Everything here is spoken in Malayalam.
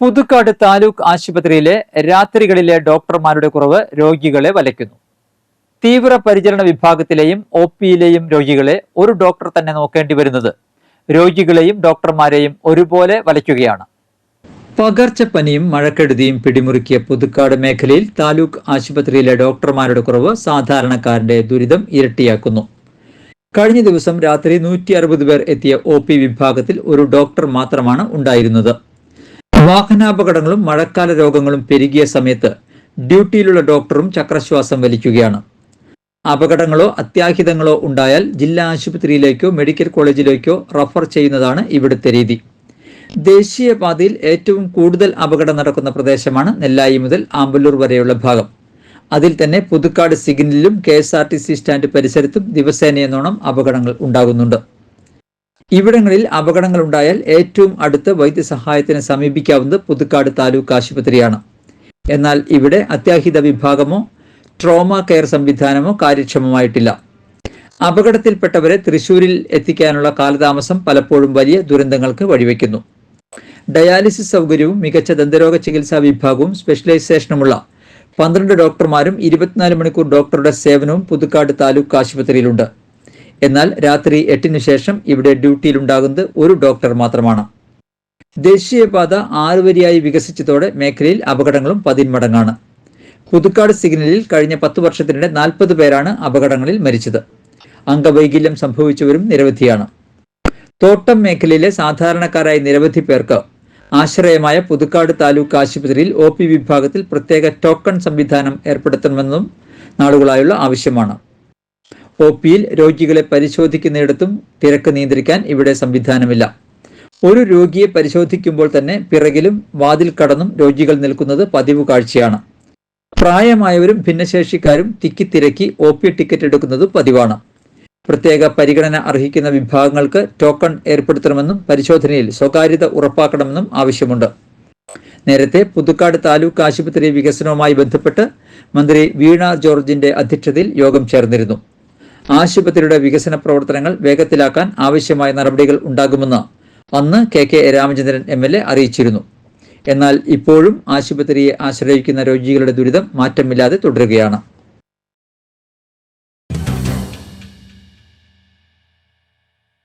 പുതുക്കാട് താലൂക്ക് ആശുപത്രിയിലെ രാത്രികളിലെ ഡോക്ടർമാരുടെ കുറവ് രോഗികളെ വലയ്ക്കുന്നു. തീവ്ര പരിചരണ വിഭാഗത്തിലെയും ഒ പിയിലെയും രോഗികളെ ഒരു ഡോക്ടർ തന്നെ നോക്കേണ്ടി വരുന്നത് രോഗികളെയും ഡോക്ടർമാരെയും ഒരുപോലെ വലയ്ക്കുകയാണ്. പകർച്ചപ്പനിയും മഴക്കെടുതിയും പിടിമുറുക്കിയ പുതുക്കാട് മേഖലയിൽ താലൂക്ക് ആശുപത്രിയിലെ ഡോക്ടർമാരുടെ കുറവ് സാധാരണക്കാരന്റെ ദുരിതം ഇരട്ടിയാക്കുന്നു. കഴിഞ്ഞ ദിവസം രാത്രി നൂറ്റി പേർ എത്തിയ ഒ വിഭാഗത്തിൽ ഒരു ഡോക്ടർ മാത്രമാണ് ഉണ്ടായിരുന്നത്. വാഹനാപകടങ്ങളും മഴക്കാല രോഗങ്ങളും പെരുകിയ സമയത്ത് ഡ്യൂട്ടിയിലുള്ള ഡോക്ടറും ചക്രശ്വാസം വലിക്കുകയാണ്. അപകടങ്ങളോ അത്യാഹിതങ്ങളോ ഉണ്ടായാൽ ജില്ലാ ആശുപത്രിയിലേക്കോ മെഡിക്കൽ കോളേജിലേക്കോ റഫർ ചെയ്യുന്നതാണ് ഇവിടുത്തെ രീതി. ദേശീയപാതയിൽ ഏറ്റവും കൂടുതൽ അപകടം നടക്കുന്ന പ്രദേശമാണ് നെല്ലായി മുതൽ ആമ്പല്ലൂർ വരെയുള്ള ഭാഗം. അതിൽ തന്നെ Puthukkad സിഗ്നലിലും K S R T C stand പരിസരത്തും ദിവസേനയെന്നോണം അപകടങ്ങൾ ഉണ്ടാകുന്നുണ്ട്. ഇവിടങ്ങളിൽ അപകടങ്ങൾ ഉണ്ടായാൽ ഏറ്റവും അടുത്ത വൈദ്യസഹായത്തിന് സമീപിക്കാവുന്നത് പുതുക്കാട് താലൂക്ക് ആശുപത്രിയാണ്. എന്നാൽ ഇവിടെ അത്യാഹിത വിഭാഗമോ ട്രോമ കെയർ സംവിധാനമോ കാര്യക്ഷമമായിട്ടില്ല. അപകടത്തിൽപ്പെട്ടവരെ തൃശൂരിൽ എത്തിക്കാനുള്ള കാലതാമസം പലപ്പോഴും വലിയ ദുരന്തങ്ങൾക്ക് വഴിവെക്കുന്നു. ഡയാലിസിസ് സൗകര്യവും മികച്ച ദന്തരോഗ ചികിത്സാ വിഭാഗവും സ്പെഷ്യലൈസേഷനുമുള്ള പന്ത്രണ്ട് ഡോക്ടർമാരും ഇരുപത്തിനാല് മണിക്കൂർ ഡോക്ടറുടെ സേവനവും പുതുക്കാട് താലൂക്ക് ആശുപത്രിയിലുണ്ട്. എന്നാൽ രാത്രി എട്ടിനു ശേഷം ഇവിടെ ഡ്യൂട്ടിയിലുണ്ടാകുന്നത് ഒരു ഡോക്ടർ മാത്രമാണ്. ദേശീയപാത ആറുവരിയായി വികസിച്ചതോടെ മേഖലയിൽ അപകടങ്ങളും പതിന്മടങ്ങാണ്. പുതുക്കാട് സിഗ്നലിൽ കഴിഞ്ഞ പത്തു വർഷത്തിനിടെ നാൽപ്പത് പേരാണ് അപകടങ്ങളിൽ മരിച്ചത്. അംഗവൈകല്യം സംഭവിച്ചവരും നിരവധിയാണ്. തോട്ടം മേഖലയിലെ സാധാരണക്കാരായ നിരവധി പേർക്ക് ആശ്രയമായ പുതുക്കാട് താലൂക്ക് ആശുപത്രിയിൽ ഒ പി വിഭാഗത്തിൽ പ്രത്യേക ടോക്കൺ സംവിധാനം ഏർപ്പെടുത്തണമെന്നും നാളുകളായുള്ള ആവശ്യമാണ്. ഒ പിയിൽ രോഗികളെ പരിശോധിക്കുന്നിടത്തും തിരക്ക് നിയന്ത്രിക്കാൻ ഇവിടെ സംവിധാനമില്ല. ഒരു രോഗിയെ പരിശോധിക്കുമ്പോൾ തന്നെ പിറകിലും വാതിൽ കടന്നും രോഗികൾ നിൽക്കുന്നത് പതിവ് കാഴ്ചയാണ്. പ്രായമായവരും ഭിന്നശേഷിക്കാരും തിക്കിത്തിരക്കി ഒ പി ടിക്കറ്റ് എടുക്കുന്നത് പതിവാണ്. പ്രത്യേക പരിഗണന അർഹിക്കുന്ന വിഭാഗങ്ങൾക്ക് ടോക്കൺ ഏർപ്പെടുത്തണമെന്നും പരിശോധനയിൽ സ്വകാര്യത ഉറപ്പാക്കണമെന്നും ആവശ്യമുണ്ട്. നേരത്തെ പുതുക്കാട് താലൂക്ക് ആശുപത്രി വികസനവുമായി ബന്ധപ്പെട്ട് മന്ത്രി വീണ ജോർജിന്റെ അധ്യക്ഷതയിൽ യോഗം ചേർന്നിരുന്നു. ആശുപത്രിയുടെ വികസന പ്രവർത്തനങ്ങൾ വേഗത്തിലാക്കാൻ ആവശ്യമായ നടപടികൾ ഉണ്ടാകുമെന്ന് അന്ന് K K Ramachandran M L A അറിയിച്ചിരുന്നു. എന്നാൽ ഇപ്പോഴും ആശുപത്രിയെ ആശ്രയിക്കുന്ന രോഗികളുടെ ദുരിതം മാറ്റമില്ലാതെ തുടരുകയാണ്.